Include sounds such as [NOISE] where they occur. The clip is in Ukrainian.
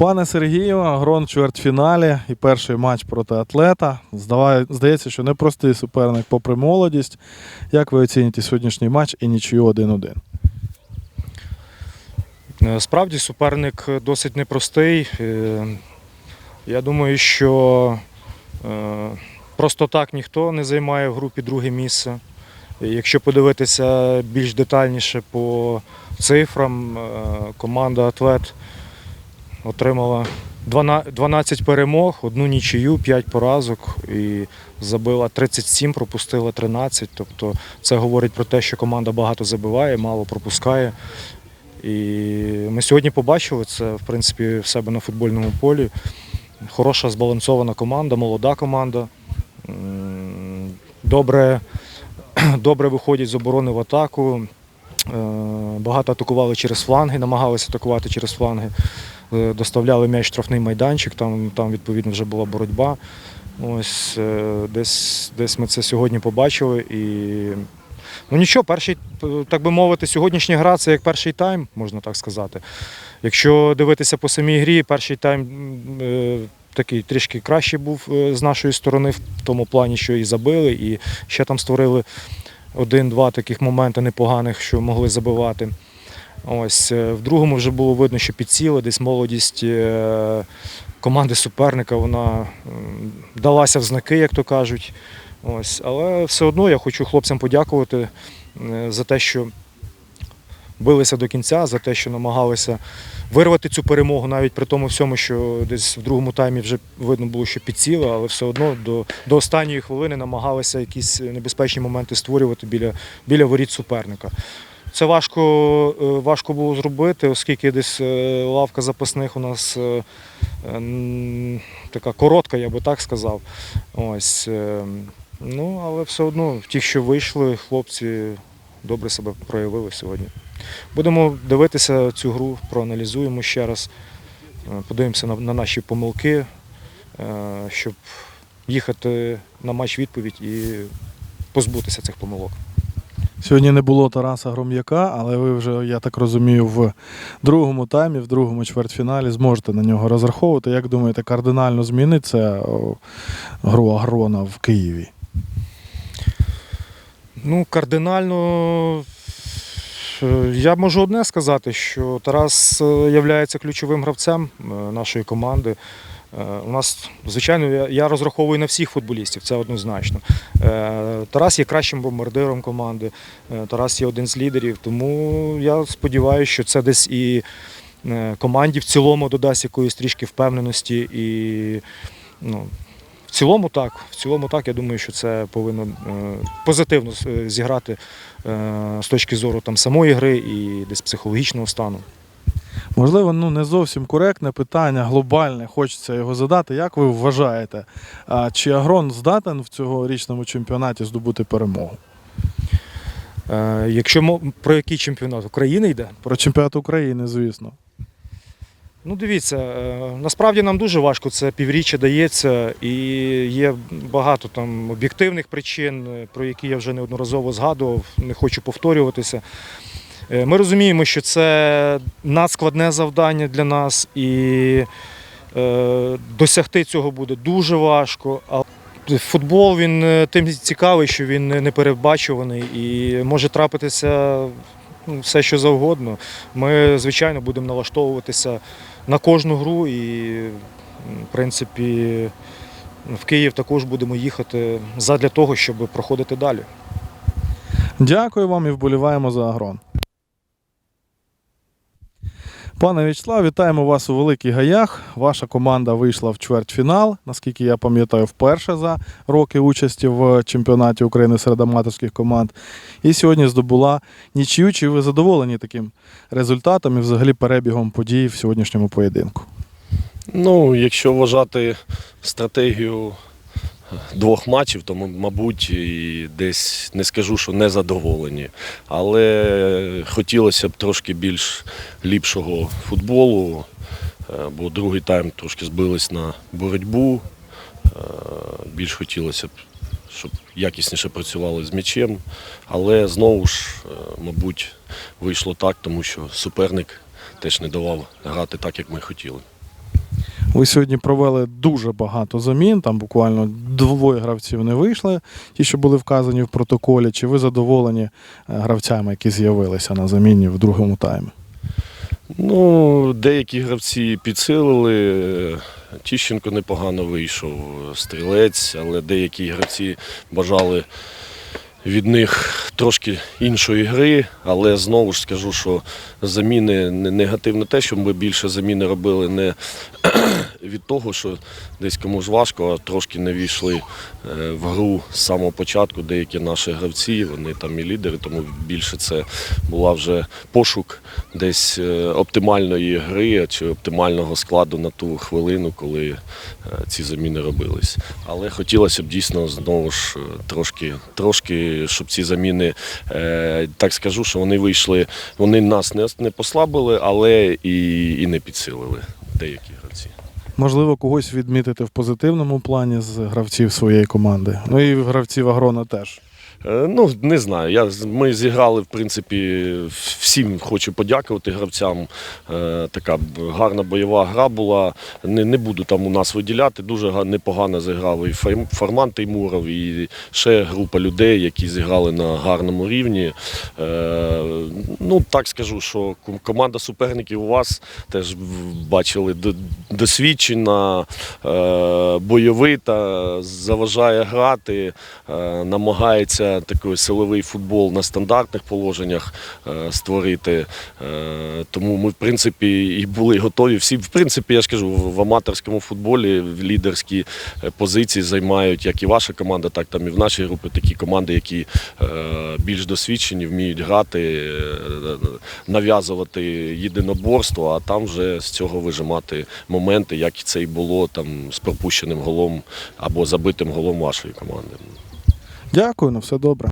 Пане Сергію, Агрон в чвертьфіналі і перший матч проти атлета. Здається, що непростий суперник попри молодість. Як ви оціните сьогоднішній матч і нічию 1-1? Е, Справді суперник досить непростий. Е, Я думаю, що е, просто так ніхто не займає в групі друге місце. Якщо подивитися більш детальніше по цифрам, команда Атлет отримала 12 12 перемог, одну нічию, 5 поразок і забила 37, пропустила 13. Тобто це говорить про те, що команда багато забиває, мало пропускає. І ми сьогодні побачили це, в принципі, в себе на футбольному полі. Хороша збалансована команда, молода команда. Добре, [CLEARS THROAT] добре виходять з оборони в атаку. Е, Багато атакували через фланги, намагалися атакувати через фланги. Е, Доставляли м'яч штрафний майданчик, там, там відповідно вже була боротьба. Ось е, десь, десь ми це сьогодні побачили. І Ну нічого, перший, так би мовити, сьогоднішня гра це як перший тайм, можна так сказати. Якщо дивитися по самій грі, перший тайм е, такий трішки кращий був з нашої сторони, в тому плані, що і забили, і ще там створили один-два таких моменти непоганих, що могли забивати. Ось е, в другому вже було видно, що підсіли, десь молодість е, команди суперника вона далася в знаки, як то кажуть. Ось, але все одно я хочу хлопцям подякувати е, за те, що билися до кінця, за те, що намагалися вирвати цю перемогу, навіть при тому всьому, що десь в другому таймі вже видно було, що підсіли, але все одно до, до останньої хвилини намагалися якісь небезпечні моменти створювати біля, біля воріт суперника. Це важко, е, важко було зробити, оскільки десь е, лавка запасних у нас е, така коротка, я би так сказав. Ось, ну, але все одно ті, що вийшли, хлопці добре себе проявили сьогодні. Будемо дивитися цю гру, проаналізуємо ще раз, подивимося на, на наші помилки, щоб їхати на матч відповідь і позбутися цих помилок. Сьогодні не було Тараса Гром'яка, але ви вже, я так розумію, в другому таймі, в другому чвертьфіналі зможете на нього розраховувати. Як думаєте, кардинально зміниться гру Агрона в Києві? Ну, кардинально е, я можу одне сказати, що Тарас є ключовим гравцем е, нашої команди. Е, У нас, звичайно, я- розраховую на всіх футболістів, це однозначно. Е, Тарас є кращим бомбардиром команди, е, Тарас є один з лідерів, тому я сподіваюся, що це десь і команді в цілому додасть якоїсь трішки впевненості і ну, в цілому так. В цілому так. Я думаю, що це повинно позитивно зіграти з точки зору там самої гри і десь психологічного стану. Можливо, ну не зовсім коректне питання, глобальне, хочеться його задати. Як ви вважаєте, чи Агрон здатен в цьогорічному чемпіонаті здобути перемогу? Е, Якщо про який чемпіонат України йде, Про чемпіонат України, звісно. ну дивіться, е, насправді нам дуже важко це півріччя дається, і є багато там об'єктивних причин, про які я вже неодноразово згадував, не хочу повторюватися. Е, Ми розуміємо, що це надскладне завдання для нас, і е, досягти цього буде дуже важко. Футбол він е, тим цікавий, що він непередбачуваний і може трапитися ну, все, що завгодно. Ми, звичайно, будемо налаштовуватися на кожну гру і, в принципі, в Київ також будемо їхати задля того, щоб проходити далі. Дякую вам і вболіваємо за Агрон. Пане В'ячеслав, вітаємо вас у Великих Гаях. Ваша команда вийшла в чвертьфінал, наскільки я пам'ятаю, вперше за роки участі в чемпіонаті України серед аматорських команд. І сьогодні здобула нічию. Чи ви задоволені таким результатом і взагалі перебігом подій в сьогоднішньому поєдинку? Ну, якщо вважати стратегію двох матчів, то, м- мабуть, і десь не скажу, що не задоволені. Але хотілося б трошки більш ліпшого футболу, е, бо другий тайм трошки збились на боротьбу. Е, Більш хотілося б, щоб якісніше працювали з м'ячем. Але знову ж, е, мабуть, вийшло так, тому що суперник теж не давав грати так, як ми хотіли. Ви сьогодні провели дуже багато замін, там буквально двоє гравців не вийшли, ті, що були вказані в протоколі. Чи ви задоволені е, гравцями, які з'явилися на заміні в другому таймі? Ну, деякі гравці підсилили. Тіщенко непогано вийшов, стрілець, але деякі гравці бажали від них трошки іншої гри. Але знову ж скажу, що заміни не- негативно те, що ми більше заміни робили не [CLEARS THROAT] від того, що десь комусь важко, а трошки не війшли е, в гру з самого початку. Деякі наші гравці, вони там і лідери, тому більше це була вже пошук десь е, оптимальної гри чи оптимального складу на ту хвилину, коли е, ці заміни робились. Але хотілося б дійсно знову ж е, трошки, щоб ці заміни, е, так скажу, що вони вийшли, вони нас не послабили, але і, і не підсилили деякі гравці. Можливо, когось відмітити в позитивному плані з гравців своєї команди. Ну і гравців Агрона теж. Е, Ну, не знаю. Я, ми зіграли, в принципі, всім хочу подякувати гравцям. Е, така гарна бойова гра була. Не, не буду там у нас виділяти. Дуже непогано зіграв і Фарман Теймуров, і ще група людей, які зіграли на гарному рівні. Е, ну, так скажу, що команда суперників у вас теж бачили досвідчена, бойовита, заважає грати, е, такий силовий футбол на стандартних положеннях е, створити. Е, Тому ми, в принципі, і були готові. Всі, в принципі, я ж кажу, в аматорському футболі лідерські е, позиції займають як і ваша команда, так там і в нашій групі такі команди, які більш досвідчені, вміють грати, нав'язувати єдиноборство, а там вже з цього вижимати моменти, як це і було там з пропущеним голом або забитим голом вашої команди. Дякую, на все добре.